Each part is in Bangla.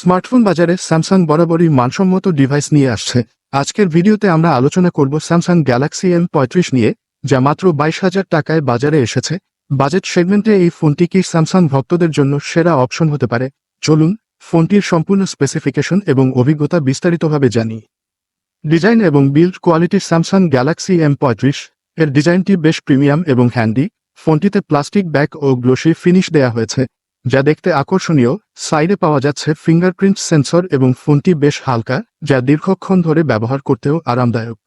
স্মার্টফোন বাজারে স্যামসাং বরাবরই মানসম্মত ডিভাইস নিয়ে আসছে। আজকের ভিডিওতে আমরা আলোচনা করব স্যামসাং গ্যালাক্সি এম পঁয়ত্রিশ নিয়ে, যা মাত্র বাইশ হাজার টাকায় বাজারে এসেছে। বাজেট সেগমেন্টে এই ফোনটি কি স্যামসাং ভক্তদের জন্য সেরা অপশন হতে পারে? চলুন ফোনটির সম্পূর্ণ স্পেসিফিকেশন এবং অভিজ্ঞতা বিস্তারিতভাবে জানি। ডিজাইন এবং বিল্ড কোয়ালিটির স্যামসাং গ্যালাক্সি এম পঁয়ত্রিশ, এর ডিজাইনটি বেশ প্রিমিয়াম এবং হ্যান্ডি। ফোনটিতে প্লাস্টিক ব্যাগ ও গ্লোসি ফিনিশ দেয়া হয়েছে। যা দেখতে আকর্ষণীয়, সাইডে পাওয়া যাচ্ছে ফিঙ্গারপ্রিন্ট সেন্সর এবং ফোনটি বেশ হালকা, যা দীর্ঘক্ষণ ধরে ব্যবহার করতেও আরামদায়ক।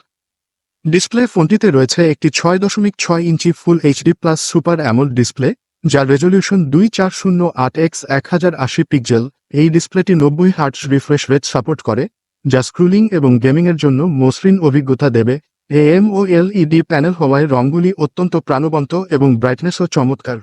ডিসপ্লে ফোনটিতে রয়েছে একটি ছয় দশমিক ছয় inch full HD plus super AMOLED display, যার রেজলিউশন দুই চার শূন্য আট এক্স এক হাজার আশি পিক্সেল। এই ডিসপ্লেটি নব্বই হার্টস রিফ্রেশ রেট সাপোর্ট করে, যা স্ক্রুলিং এবং গেমিংয়ের জন্য মসৃণ অভিজ্ঞতা দেবে। এএম ও এলইডি প্যানেল হওয়ায় রঙগুলি অত্যন্ত প্রাণবন্ত এবং ব্রাইটনেসও চমৎকার।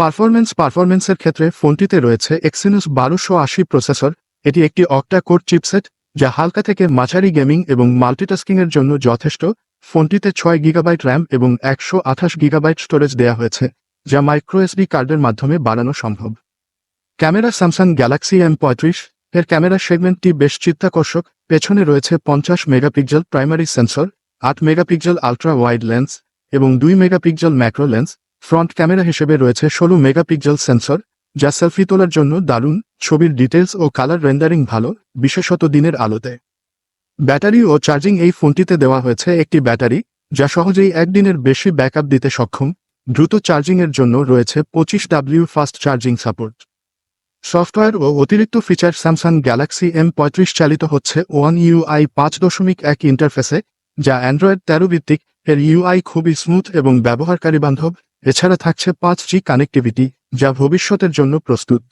পারফরমেন্স পারফরমেন্সের ক্ষেত্রে ফোনটিতে রয়েছে এক্সিনোস বারোশো আশি প্রসেসর এটি একটি অক্টা কোর চিপসেট যা হালকা থেকে মাঝারি গেমিং এবং মাল্টিটাস্কিংয়ের জন্য যথেষ্ট। ফোনটিতে ছয় গিগাবাইট র্যাম এবং একশো আঠাশ গিগাবাইট স্টোরেজ দেওয়া হয়েছে, যা মাইক্রোএসডি কার্ডের মাধ্যমে বাড়ানো সম্ভব। ক্যামেরা স্যামসাং গ্যালাক্সি এম পঁয়ত্রিশ এর ক্যামেরা সেগমেন্টটি বেশ চিত্তাকর্ষক। পেছনে রয়েছে পঞ্চাশ মেগাপিক্সেল প্রাইমারি সেন্সর আট মেগাপিক্সেল আলট্রা ওয়াইড লেন্স এবং দুই megapixel macro lens front camera হিসেবে রয়েছে ষোলো মেগাপিক্সেল সেন্সর, যা সেলফি তোলার জন্য দারুণ, ছবির ডিটেলস ও কালার রেন্ডারিং ভালো, বিশেষত দিনের আলোতে। ব্যাটারি ও চার্জিং এই ফোনটিতে দেওয়া হয়েছে একটি ব্যাটারি, যা সহজেই একদিনের বেশি ব্যাকআপ দিতে সক্ষম, দ্রুত চার্জিংয়ের জন্য রয়েছে পঁচিশ W fast charging support. Software ও অতিরিক্ত ফিচার স্যামসাং গ্যালাক্সি এম পঁয়ত্রিশ চালিত হচ্ছে ওয়ান ইউআই পাঁচ দশমিক এক ইন্টারফেসে, যা অ্যান্ড্রয়েড তেরো ভিত্তিক, এর ইউআই খুবই স্মুথ এবং ব্যবহারকারী বান্ধব এছাড়া থাকছে পাঁচ জি কানেক্টিভিটি যা ভবিষ্যতের জন্য প্রস্তুত।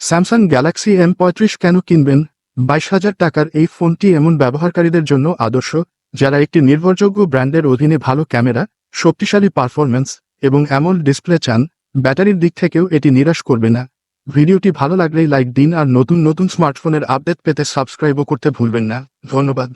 স্যামসাং গ্যালাক্সি এম পঁয়ত্রিশ কেন কিনবেন? বাইশ হাজার টাকার এই ফোনটি এমন ব্যবহারকারীদের জন্য আদর্শ, যারা একটি নির্ভরযোগ্য ব্র্যান্ডের অধীনে ভালো ক্যামেরা, শক্তিশালী পারফরম্যান্স এবং এমন ডিসপ্লে চান, ব্যাটারির দিক থেকেও এটি নিরাশ করবে না। ভিডিওটি ভালো লাগলেই লাইক দিন আর নতুন নতুন স্মার্টফোনের আপডেট পেতে সাবস্ক্রাইবও করতে ভুলবেন না। ধন্যবাদ।